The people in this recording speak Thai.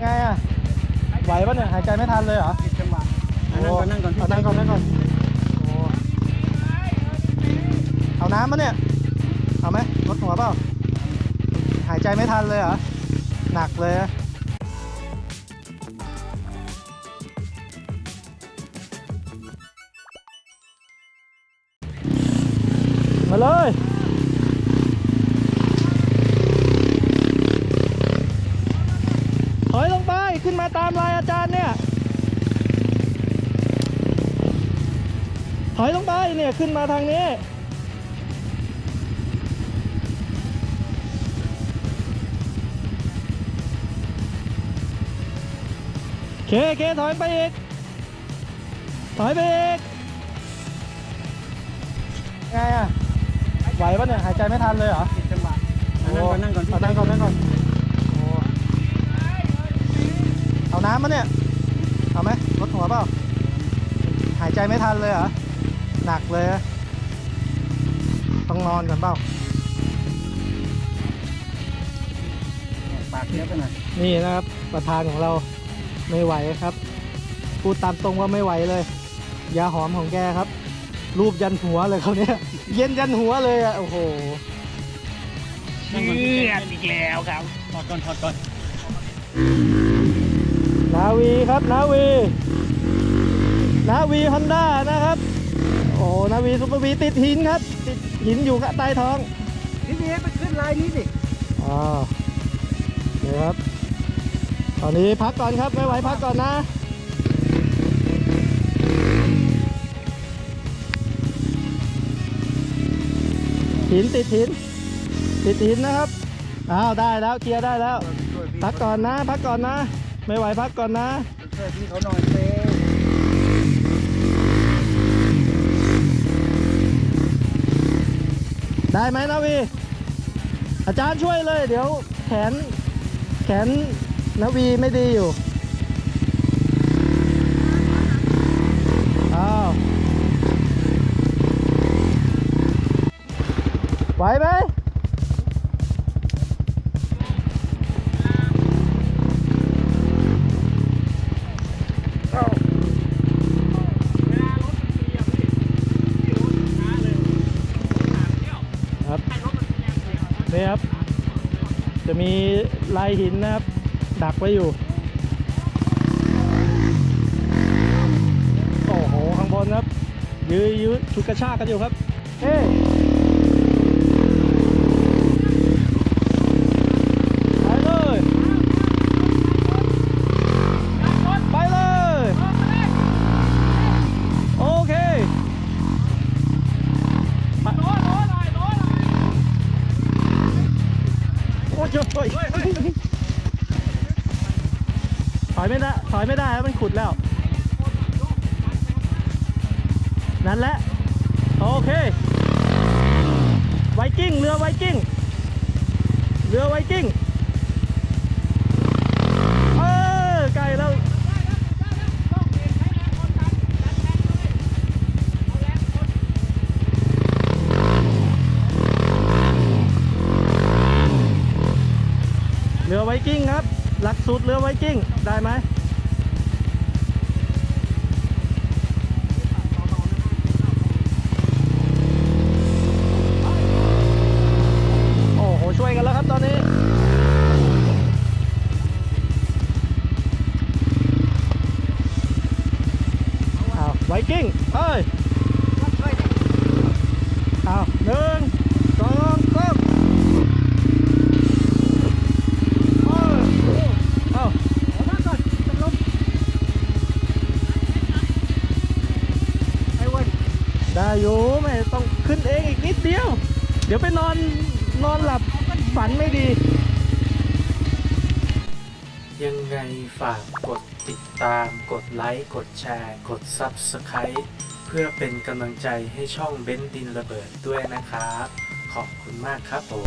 ไงอะ ไหวปะเนี่ย หายใจไม่ทันเลยเหรอผิดจังหวะอะนั่งก่อนนั่งก่อนเอานั่งก่อนนั่งก่อนโอ้เอาน้ำมะเนี่ย เอาไหมรถหัวเปล่า หายใจไม่ทันเลยเหรอ หนักเลยอะมาเลย ตามลายอาจารย์เนี่ย ถอยลงไปเนี่ยขึ้นมาทางนี้ เค เค ถอยไปอีก ถอยไปอีก ไงอะ ไหวปะเนี่ย หายใจไม่ทันเลยเหรอผิดจังหวะอะนั่งก่อนนั่งก่อนเอานั่งก่อนนั่งก่อน น้ำมะเนี่ย เอาไหมรถหัวเปล่า หายใจไม่ทันเลยเหรอ หนักเลยอะต้องนอนก่อนเปล่า ปากเนี้ยไปหน่อยนี่นะครับ ประธานของเราไม่ไหวครับ พูดตามตรงว่าไม่ไหวเลย ยาหอมของแกครับ รูปยันหัวเลยเขาเนี่ย เย็นยันหัวเลยอะ โอ้โหเชื่ออีกแล้วครับถอดก่อนถอดก่อน นาวีครับนาวีนาวีฮอนด้านะครับ โอ้นาวีซุปเปอร์วีติดหินครับ ติดหินอยู่กับใต้ท้องพี่เมย์ไปขึ้นลายนี้สิอ่าเดี๋ยวครับ ตอนนี้พักก่อนครับไม่ไหวพักก่อนนะหินติดหินติดหินนะครับอ้าวได้แล้วเคลียร์ได้แล้วช่วยพี่พักก่อนนะ พักก่อนนะ ไม่ไหวพักก่อนนะช่วยพี่เขาหน่อยเซได้ไหมนาวีอาจารย์ช่วยเลย เดี๋ยวแขน แขนนาวีไม่ดีอยู่อ้าวไหวไหม ครับนี่ครับ จะมีลายหินนะครับ ดักไว้อยู่ โอ้โห ข้างบนครับ ยื้อยื้อฉุดกระชากกันอยู่ครับ เฮ้ ถอยไม่ได้ถอยไม่ได้แล้วมันขุดแล้ว นั่นแหละ โอเค ไวกิ้ง เรือไวกิ้ง เรือไวกิ้ง กิ้งครับ หลักสูตรเรือไวกิ้ง ได้ไหมโอ้โห ช่วยกันแล้วครับตอนนี้อ้าวไวกิ้ง นิดเดียว เดี๋ยวไปนอนนอนหลับฝันไม่ดี ยังไงฝากกดติดตาม กดไลค์ กดแชร์ กด Subscribe เพื่อเป็นกำลังใจให้ช่องเบ้นดินระเบิดด้วยนะครับ ขอบคุณมากครับผม